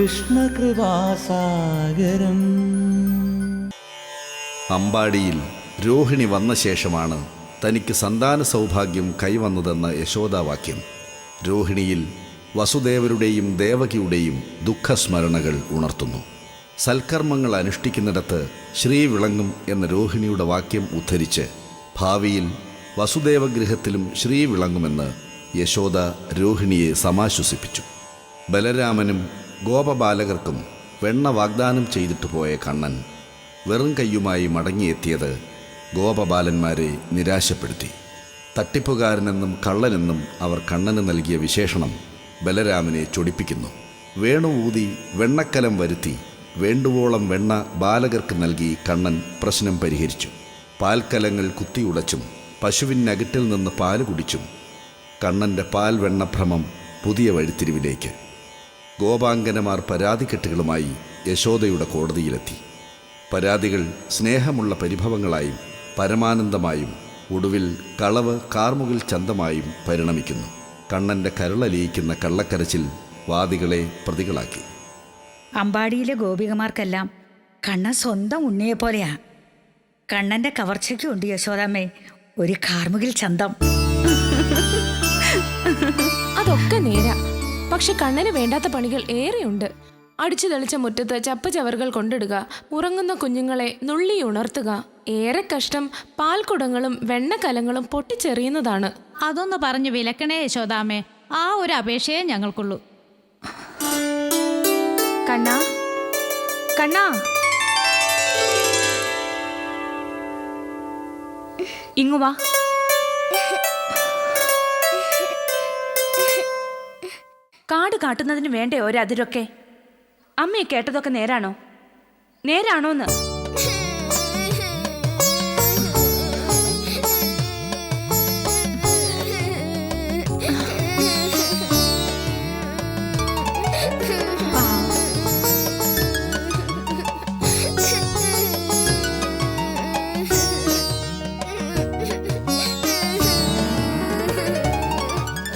കൃഷ്ണകൃപാസാഗരം. അമ്പാടിയിൽ രോഹിണി വന്ന ശേഷമാണ് തനിക്ക് സന്താന സൗഭാഗ്യം കൈവന്നതെന്ന യശോദാവാക്യം. രോഹിണിയിൽ വസുദേവരുടെയും ദേവകിയുടെയും ദുഃഖസ്മരണകൾ ഉണർത്തുന്നു. സൽക്കർമ്മങ്ങൾ അനുഷ്ഠിക്കുന്നിടത്ത് ശ്രീ വിളങ്ങും എന്ന രോഹിണിയുടെ വാക്യം ഉദ്ധരിച്ച് ഭാവിയിൽ വസുദേവഗൃഹത്തിലും ശ്രീ വിളങ്ങുമെന്ന് യശോദ രോഹിണിയെ സമാശ്വസിപ്പിച്ചു. ബലരാമനും ഗോപബാലകർക്കും വെണ്ണ വാഗ്ദാനം ചെയ്തിട്ടു പോയ കണ്ണൻ വെറും കയ്യുമായി മടങ്ങിയെത്തിയത് ഗോപബാലന്മാരെ നിരാശപ്പെടുത്തി. തട്ടിപ്പുകാരനെന്നും കള്ളനെന്നും അവർ കണ്ണന് നൽകിയ വിശേഷണം ബലരാമനെ ചൊടിപ്പിക്കുന്നു. വേണു ഊതി വെണ്ണക്കലം വരുത്തി വേണ്ടുവോളം വെണ്ണ ബാലകർക്ക് നൽകി കണ്ണൻ പ്രശ്നം പരിഹരിച്ചു. പാൽക്കലങ്ങൾ കുത്തിയുടച്ചും പശുവിനകറ്റിൽ നിന്ന് പാൽ കുടിച്ചും കണ്ണന്റെ പാൽ വെണ്ണഭ്രമം പുതിയ വഴിത്തിരിവിലേക്ക് ഗോപാങ്കനമാർ പരാതിക്കെട്ടുകളുമായി യശോദയുടെ കോടതിയിലെത്തി. പരാതികൾ സ്നേഹമുള്ള പരിഭവങ്ങളായും പരമാനന്ദമായും ഒടുവിൽ കളവ് കാർമുകിൽ ചന്തമായും പരിണമിക്കുന്നു. കണ്ണന്റെ കരളലിയിക്കുന്ന കള്ളക്കരച്ചിൽ വാദികളെ പ്രതികളാക്കി. അമ്പാടിയിലെ ഗോപികമാർക്കെല്ലാം കണ്ണൻ സ്വന്തം ഉണ്ണിയെ പോലെയാ. കണ്ണന്റെ കവർച്ചയ്ക്കുണ്ട് യശോദാമ്മേ ഒരു കാർമുകിൽ ചന്തം. അതൊക്കെ നേരാ. പക്ഷെ കണ്ണന് വേണ്ടാത്ത പണികൾ ഏറെയുണ്ട്. അടിച്ചു തെളിച്ച മുറ്റത്ത് ചപ്പ് ചവറുകൾ കൊണ്ടിടുക ഉറങ്ങുന്ന കുഞ്ഞുങ്ങളെ നുള്ളി ഉണർത്തുക ഏറെ കഷ്ടം പാൽക്കുടങ്ങളും വെണ്ണക്കലങ്ങളും പൊട്ടിച്ചെറിയുന്നതാണ്. അതൊന്ന് പറഞ്ഞു വിലക്കണേ യശോദാമേ ആ ഒരു അപേക്ഷയെ ഞങ്ങൾക്കുള്ളൂ. കണ്ണാ കണ്ണാ. ഇങ്ങു കാട് കാട്ടുന്നതിന് വേണ്ടേ ഒരതിരൊക്കെ? അമ്മയെ കേട്ടതൊക്കെ നേരാണോ? നേരാണോന്ന്?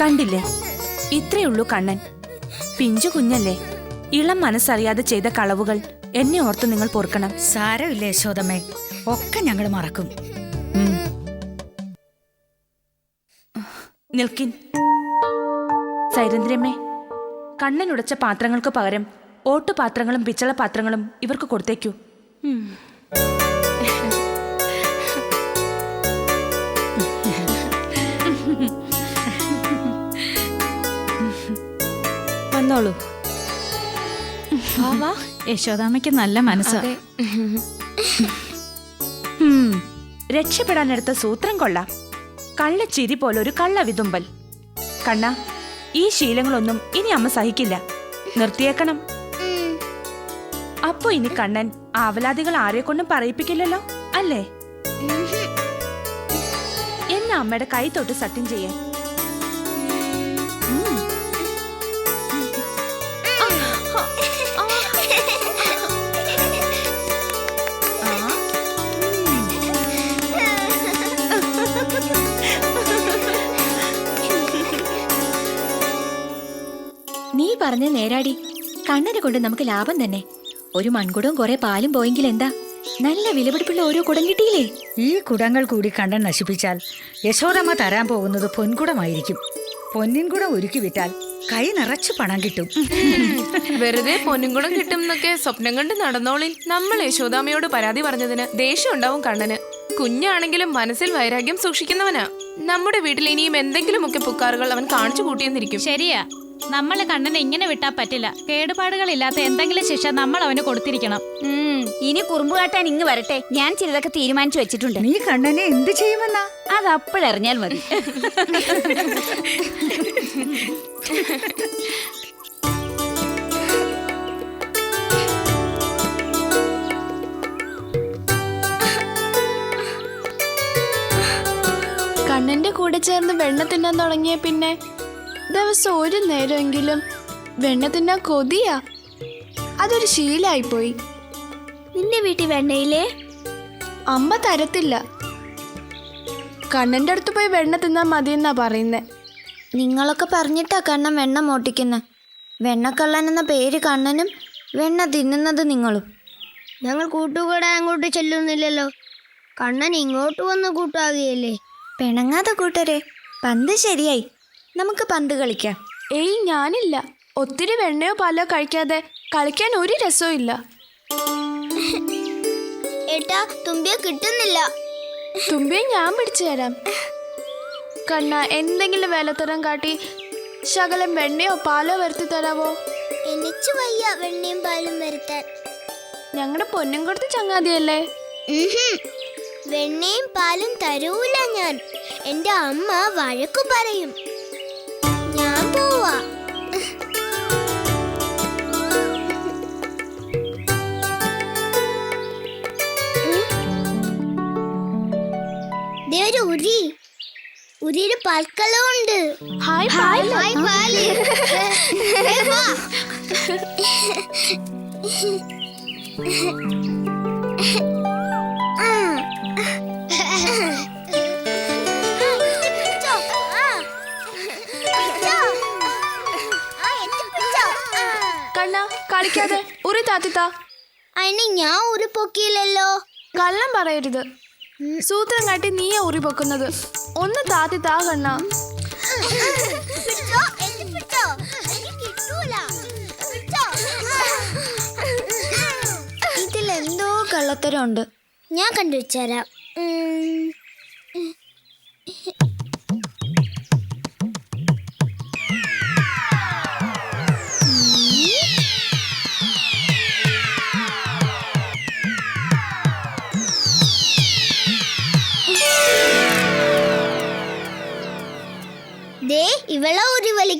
കണ്ടില്ലേ? ഇത്രയുള്ളൂ കണ്ണൻ. പിഞ്ചു കുഞ്ഞല്ലേ? ഇളം മനസ്സറിയാതെ ചെയ്ത കളവുകൾ എന്നെ ഓർത്ത് നിങ്ങൾ പൊറുക്കണം. സാരമില്ല യശോദമ്മേ. ഒക്കെ ഞങ്ങൾ മറക്കും. നിൽക്കിൻ. സൈരന്ദ്രമ്മേ കണ്ണൻ ഉടച്ച പാത്രങ്ങൾക്ക് പകരം ഓട്ടുപാത്രങ്ങളും പിച്ചള പാത്രങ്ങളും ഇവർക്ക് കൊടുത്തേക്കൂ. വന്നോളൂ യശോദാമയ്ക്ക് നല്ല മനസ്സാ. ഹും, രക്ഷപ്പെടാനെടുത്ത സൂത്രം കൊള്ളാം. കള്ളച്ചിരി പോലൊരു കള്ള വിതുമ്പൽ. കണ്ണ ഈ ശീലങ്ങളൊന്നും ഇനി അമ്മ സഹിക്കില്ല. നിർത്തിയേക്കണം. അപ്പോ ഇനി കണ്ണൻ ആവലാദികൾ ആരെ കൊണ്ടും പറയിപ്പിക്കില്ലല്ലോ? അല്ലേ? എന്നെ അമ്മയുടെ കൈ തൊട്ട് സത്യം ചെയ്യേ നീ പറഞ്ഞ നേരാടി. കണ്ണനെ കൊണ്ട് നമുക്ക് ലാഭം തന്നെ. ഒരു മൺകുടവും കുറെ പാലും പോയെങ്കിൽ എന്താ? നല്ല വിലപിടിപ്പുള്ള ഓരോ കുടം കിട്ടിയില്ലേ? ഈ കുടങ്ങൾ കൂടി കണ്ണൻ നശിപ്പിച്ചാൽ യശോദമ്മ തരാൻ പോകുന്നത് പൊൻകുടമായിരിക്കും. പൊന്നിൻകുടം ഒരുക്കി വിറ്റാൽ കൈ നിറച്ചു പണം കിട്ടും. വെറുതെ പൊന്നുംകുടം കിട്ടും എന്നൊക്കെ സ്വപ്നം കണ്ട് നടന്നോളിൽ നമ്മൾ യശോദാമയോട് പരാതി പറഞ്ഞതിന് ദേഷ്യം ഉണ്ടാവും കണ്ണന്. കുഞ്ഞാണെങ്കിലും മനസ്സിൽ വൈരാഗ്യം സൂക്ഷിക്കുന്നവനാ. നമ്മുടെ വീട്ടിൽ ഇനിയും എന്തെങ്കിലുമൊക്കെ പുക്കാറുകൾ അവൻ കാണിച്ചു കൂട്ടിയെന്നിരിക്കും. ശരിയാ. നമ്മളെ കണ്ണനെ ഇങ്ങനെ വിട്ടാ പറ്റില്ല. കേടുപാടുകളില്ലാത്ത എന്തെങ്കിലും ശിക്ഷ നമ്മൾ അവന് കൊടുത്തിരിക്കണം. ഉം, ഇനി കുറുമ്പ് കാട്ടാൻ ഇങ്ങ് വരട്ടെ. ഞാൻ ചിലതൊക്കെ തീരുമാനിച്ചു വെച്ചിട്ടുണ്ട്. നീ കണ്ണനെ എന്ത് ചെയ്യുമെന്നാ? അത് അപ്പോഴറിഞ്ഞാൽ മതി. കണ്ണന്റെ കൂടെ ചേർന്ന് വെണ്ണ തിന്നാൻ തുടങ്ങിയ പിന്നെ ദിവസം ഒരു നേരമെങ്കിലും വെണ്ണ തിന്നാൻ കൊതിയാ. അതൊരു ശീലായിപ്പോയി. നിന്റെ വീട്ടിൽ വെണ്ണയില്ലേ? അമ്മ തരത്തില്ല. കണ്ണന്റെ അടുത്ത് പോയി വെണ്ണ തിന്നാൽ മതിയെന്നാ പറയുന്നേ. നിങ്ങളൊക്കെ പറഞ്ഞിട്ടാ കണ്ണൻ വെണ്ണ മോട്ടിക്കുന്നത് വെണ്ണക്കള്ളൻ എന്ന പേര് കണ്ണനും വെണ്ണ തിന്നുന്നത് നിങ്ങളും. ഞങ്ങൾ കൂട്ടുകൂടെ അങ്ങോട്ട് ചെല്ലുന്നില്ലല്ലോ. കണ്ണൻ ഇങ്ങോട്ട് വന്ന് കൂട്ടാകുകയല്ലേ പിണങ്ങാതെ കൂട്ടരെ. പന്ത് ശരിയായി. നമുക്ക് പന്ത് കളിക്കാം. ഏയ് ഞാനില്ല. ഒത്തിരി വെണ്ണയോ പാലോ കഴിക്കാതെ കളിക്കാൻ ഒരു രസവും ഇല്ല. ഏട്ടാ തുമ്പിയെ കിട്ടുന്നില്ല. തുമ്പിയെ ഞാൻ പിടിച്ചു തരാം. കണ്ണ എന്തെങ്കിലും വേലത്തരം കാട്ടി ശകലം വെണ്ണയോ പാലോ വരുത്തി തരാവോ? എനിക്ക് വയ്യ വെണ്ണയും പാലും വരുത്താൻ. ഞങ്ങളുടെ പൊന്നും കൊടുത്ത് ചങ്ങാതിയല്ലേ. വെണ്ണയും പാലും തരൂല ഞാൻ. എന്റെ അമ്മ വഴക്കു പറയും. പോവാ ഒരു ഉരി ഉരിയുടെ പാൽക്കലമുണ്ട് ഹായ് ഹായ്. ഹായ് പാൽ വാ. കളിക്കാതെ ഉറി താത്തിത്ത. അതിന് ഞാൻ ഉറി പൊക്കിയില്ലല്ലോ. കള്ളം പറയരുത്. സൂത്രം കാട്ടി നീയാ ഉറി പൊക്കുന്നത്. ഒന്ന് താത്തി താ കണ്ണ ഇതിലെന്തോ കള്ളത്തരം ഉണ്ട് ഞാൻ കണ്ടുവച്ചരാം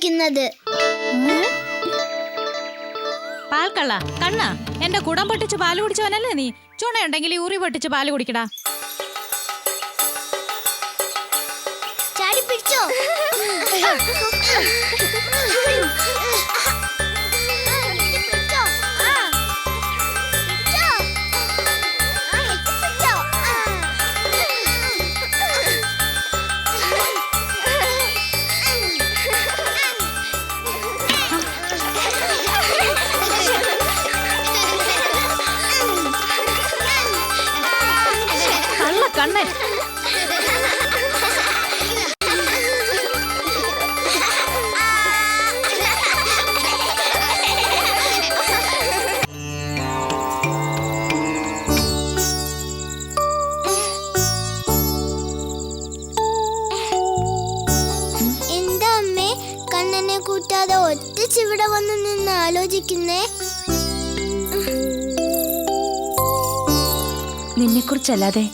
ഒരു വലിക്കുന്നത് പാൽക്കള്ള കണ്ണ എന്റെ കുടം പൊട്ടിച്ച് പാൽ കുടിച്ചവനല്ലേ നീ? ചുണയുണ്ടെങ്കിൽ ഊറി പൊട്ടിച്ച് പാൽ കുടിക്കടാ. ചാടി പിടിച്ചോ. നിന്നെക്കുറിച്ചല്ലാതെ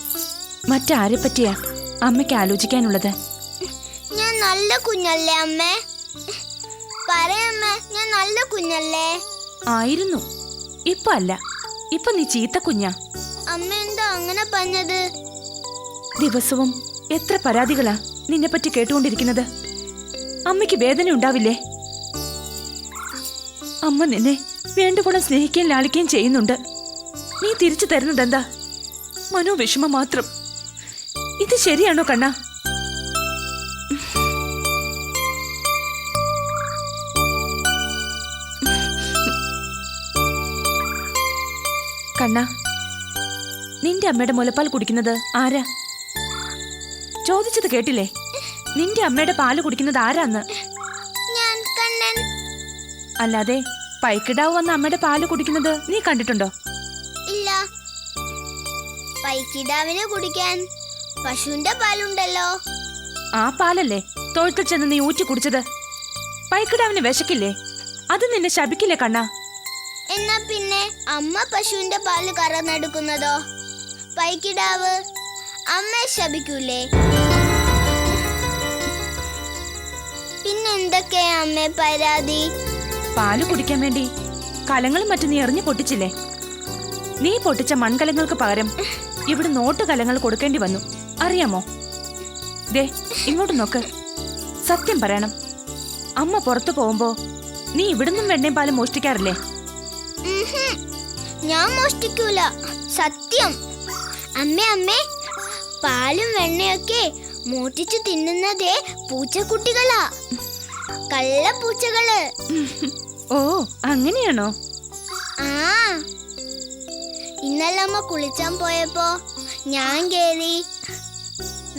മറ്റാരെ പറ്റിയാ അമ്മയ്ക്ക് ആലോചിക്കാനുള്ളത്? ഞാൻ നല്ല കുഞ്ഞല്ലേ അമ്മേ? പറയമ്മേ ഞാൻ നല്ല കുഞ്ഞല്ലേ? ആയിരുന്നു. ഇപ്പൊ അല്ല. ഇപ്പൊ നീ ചീത്ത കുഞ്ഞാ. അമ്മ എന്താ അങ്ങനെ പറഞ്ഞത്? ദിവസവും എത്ര പരാതികളാ നിന്നെ പറ്റി കേട്ടുകൊണ്ടിരിക്കുന്നത്? അമ്മയ്ക്ക് വേദന ഉണ്ടാവില്ലേ? അമ്മ നിന്നെ വേണ്ടപോലെ സ്നേഹിക്കുകയും ലാളിക്കുകയും ചെയ്യുന്നുണ്ട്. നീ തിരിച്ചു തരുന്നതെന്താ? മനോവിഷമം മാത്രം. ഇത് ശരിയാണോ കണ്ണ? കണ്ണ നിന്റെ അമ്മയുടെ മുലപ്പാൽ കുടിക്കുന്നത് ആരാ? ചോദിച്ചത് കേട്ടില്ലേ? നിന്റെ അമ്മയുടെ പാൽ കുടിക്കുന്നത് ആരാന്ന്? അല്ലാതെ പൈക്കിടാവ് വന്ന അമ്മയുടെ പാൽ കുടിക്കുന്നത് നീ കണ്ടിട്ടുണ്ടോ? പൈക്കിടാവിന് കുടിക്കാൻ. പശുവിന്റെ പാലുണ്ടല്ലോ. ആ പാലല്ലേ? തൊഴുത്തിൽ ചെന്ന് നീ ഊറ്റി കുടിച്ചത്. പൈക്കിടാവിന് വിശക്കില്ലേ? അത് നിന്നെ ശപിക്കില്ലേ കണ്ണ? എന്നാ പിന്നെ അമ്മ പശുവിന്റെ പാൽ കറന്നെടുക്കുന്നതോ? പൈക്കിടാവ് അമ്മയെ ശപിക്കൂലേ? അമ്മേ പരാതി? പാൽ കുടിക്കാൻ വേണ്ടി കലങ്ങളും മറ്റും നീ എറിഞ്ഞു പൊട്ടിച്ചില്ലേ? നീ പൊട്ടിച്ച മൺകലങ്ങൾക്ക് പകരം ഇവിടെ നോട്ട് കലങ്ങൾ കൊടുക്കേണ്ടി വന്നു. അറിയാമോ? ദേ ഇങ്ങോട്ട് നോക്ക്. സത്യം പറയണം. അമ്മ പുറത്തു പോകുമ്പോ നീ ഇവിടുന്നും വെണ്ണയും പാലും മോഷ്ടിക്കാറില്ലേ? ഞാൻ മോഷ്ടിക്കൂല. സത്യം. അമ്മേ അമ്മേ. പാലും വെണ്ണയൊക്കെ മോട്ടിച്ചു തിന്നുന്നതേ പൂച്ചക്കുട്ടികളാ. കള്ള പൂച്ചകൾ. ഓ അങ്ങനെയാണോ? ആ. ഇന്നലെ അമ്മ കുളിച്ചാൻ പോയപ്പോ ഞാൻ കേറി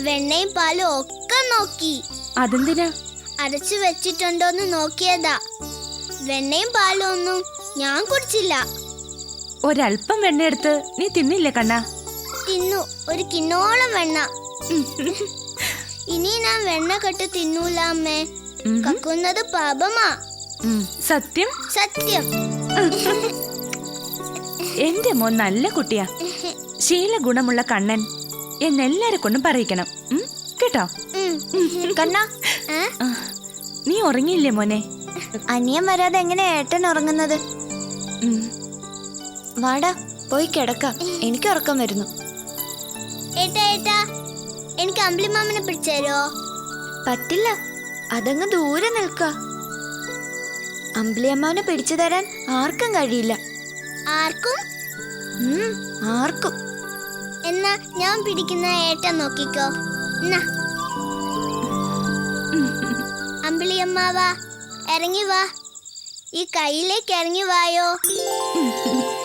വെണ്ണയും പാലും ഒക്കെ നോക്കി. അതെന്തിനാ? അരച്ചു വെച്ചിട്ടുണ്ടോന്ന് നോക്കിയതാ. വെണ്ണയും പാലും ഒന്നും ഞാൻ കുടിച്ചില്ല. ഒരല്പം വെണ്ണ എടുത്ത് നീ തിന്നില്ലേ കണ്ണ? തിന്നു. ഒരു കിണ്ണോളം വെണ്ണ. ഇനി ഞാൻ വെണ്ണ കെട്ട് തിന്നൂല അമ്മേ. കക്കുന്നത് പാപമാ. സത്യം? സത്യം. എന്റെ മോൻ നല്ല കുട്ടിയാ. ശീല ഗുണമുള്ള കണ്ണൻ. എന്നെല്ലാരെ കൊണ്ടും പറയിക്കണം. കേട്ടോ. കണ്ണാ. നീ ഉറങ്ങിയില്ലേ മോനെ? അനിയൻ വരാതെ എങ്ങനെ ഏട്ടൻ ഉറങ്ങുന്നത്? വാടാ പോയി കിടക്കാം. എനിക്ക് ഉറക്കം വരുന്നു. ഏട്ടാ ഏട്ടാ. എനിക്ക് അമ്പിളിമാമനെ പിടിച്ചേരോ പറ്റില്ല. അതങ്ങ് ദൂരെ നിൽക്ക. അമ്പിളിയമ്മാവനെ പിടിച്ചു തരാൻ ആർക്കും കഴിയില്ല. ആർക്കും? ആർക്കും. എന്നാ ഞാൻ പിടിക്കുന്ന ഏട്ട നോക്കിക്കോ. എന്നാ. അമ്പിളിയമ്മാവാ ഇറങ്ങി വാ. ഈ കയ്യിലേക്ക് ഇറങ്ങി വായോ.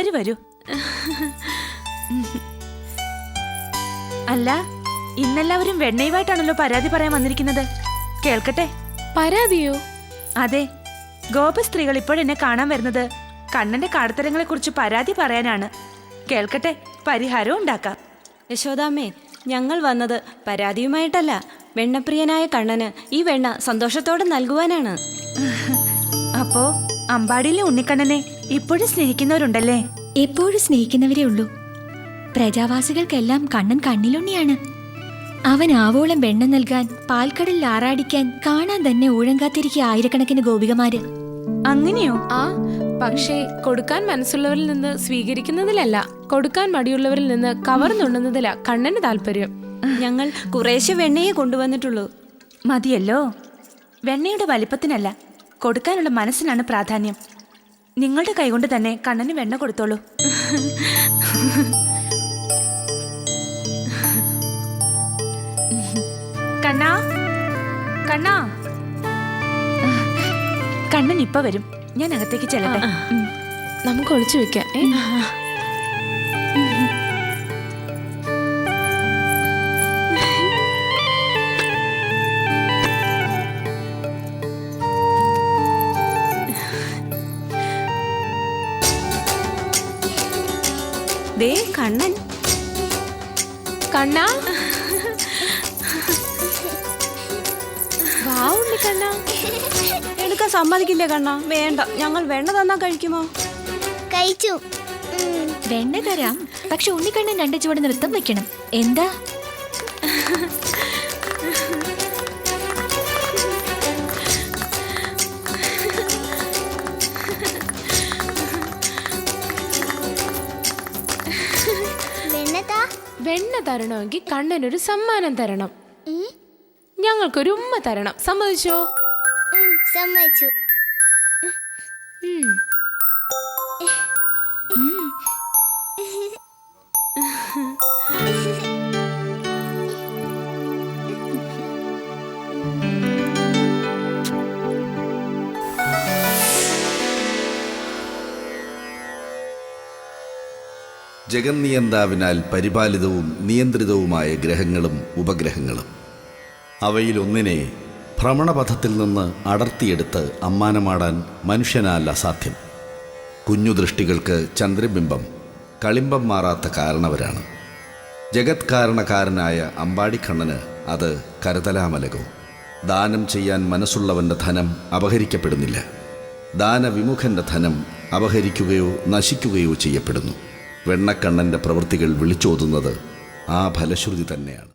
വരൂ വരൂ. അല്ല ഇന്നെല്ലാവരും വെണ്ണയുമായിട്ടാണല്ലോ പരാതി പറയാൻ വന്നിരിക്കുന്നത്. കേൾക്കട്ടെ? പരാതിയോ? അതെ ഗോപസ്ത്രീകൾ ഇപ്പോഴെന്നെ കാണാൻ വരുന്നത്. കണ്ണന്റെ കാടത്തരങ്ങളെ കുറിച്ച് പരാതി പറയാനാണ്. കേൾക്കട്ടെ പരിഹാരം ഉണ്ടാക്കാം. യശോദാമ്മേ ഞങ്ങൾ വന്നത് പരാതിയുമായിട്ടല്ല. വെണ്ണപ്രിയനായ കണ്ണന് ഈ വെണ്ണ സന്തോഷത്തോടെ നൽകുവാനാണ്. അപ്പോ അമ്പാടിയിലെ ഉണ്ണിക്കണ്ണനെ ഇപ്പോഴും സ്നേഹിക്കുന്നവരുണ്ടല്ലേ? എപ്പോഴും സ്നേഹിക്കുന്നവരേ ഉള്ളൂ. പ്രജാവാസികൾക്കെല്ലാം കണ്ണൻ കണ്ണിലുണ്ണിയാണ്. അവൻ ആവോളം വെണ്ണ നൽകാൻ പാൽക്കടലിൽ ആറാടിക്കാൻ കാണാൻ തന്നെ ഊഴങ്കാത്തിരിക്കുക ആയിരക്കണക്കിന് ഗോപികമാര്. അങ്ങനെയോ? ആ പക്ഷേ കൊടുക്കാൻ മനസ്സുള്ളവരിൽ നിന്ന് സ്വീകരിക്കുന്നതിലല്ല കൊടുക്കാൻ മടിയുള്ളവരിൽ നിന്ന് കവർന്നുണ്ണുന്നതിലാ കണ്ണന് താല്പര്യം. ഞങ്ങൾ കുറേശ്ശെ വെണ്ണയെ കൊണ്ടുവന്നിട്ടുള്ളൂ. മതിയല്ലോ. വെണ്ണയുടെ വലിപ്പത്തിനല്ല കൊടുക്കാനുള്ള മനസ്സിനാണ് പ്രാധാന്യം. നിങ്ങളുടെ കൈകൊണ്ട് തന്നെ കണ്ണന് വെണ്ണ കൊടുത്തോളൂ. കണ്ണാ കണ്ണാ. കണ്ണൻ ഇപ്പൊ വരും. ഞാൻ അകത്തേക്ക് ചെല്ലട്ടെ. നമുക്ക് ഒളിച്ചു വെക്കാം ദേ കണ്ണൻ. കണ്ണാ? വാ കണ്ണ കണ്ണാ. എടുക്കാൻ സമ്മതിക്കില്ല കണ്ണ. വേണ്ട. ഞങ്ങൾ വെണ്ണ തന്നാ കഴിക്കുമോ? കഴിച്ചു. വെണ്ണ തരാം. പക്ഷെ ഉണ്ണിക്കണ്ണൻ രണ്ട് ചുവട് നൃത്തം വെക്കണം. എന്താ? തരണമെങ്കിൽ കണ്ണനൊരു സമ്മാനം തരണം. ഞങ്ങൾക്കൊരു ഉമ്മ തരണം. സമ്മതിച്ചോ? സമ്മതിച്ചു. ജഗന്നിയന്താവിനാൽ പരിപാലിതവും നിയന്ത്രിതവുമായ ഗ്രഹങ്ങളും ഉപഗ്രഹങ്ങളും. അവയിലൊന്നിനെ ഭ്രമണപഥത്തിൽ നിന്ന് അടർത്തിയെടുത്ത് അമ്മാനമാടാൻ മനുഷ്യനാൽ അസാധ്യം കുഞ്ഞു ദൃഷ്ടികൾക്ക് ചന്ദ്രബിംബം കളിമ്പം മാറാത്ത കാരണവരാണ്. ജഗത് കാരണക്കാരനായ അമ്പാടിക്കണ്ണന് അത് കരുതലാമലകോ. ദാനം ചെയ്യാൻ മനസ്സുള്ളവന്റെ ധനം അപഹരിക്കപ്പെടുന്നില്ല. ദാനവിമുഖന്റെ ധനം അപഹരിക്കുകയോ നശിക്കുകയോ ചെയ്യപ്പെടുന്നു. വെണ്ണക്കണ്ണന്റെ പ്രവൃത്തികൾ വിളിച്ചോതുന്നത് ആ ഫലശ്രുതി തന്നെയാണ്.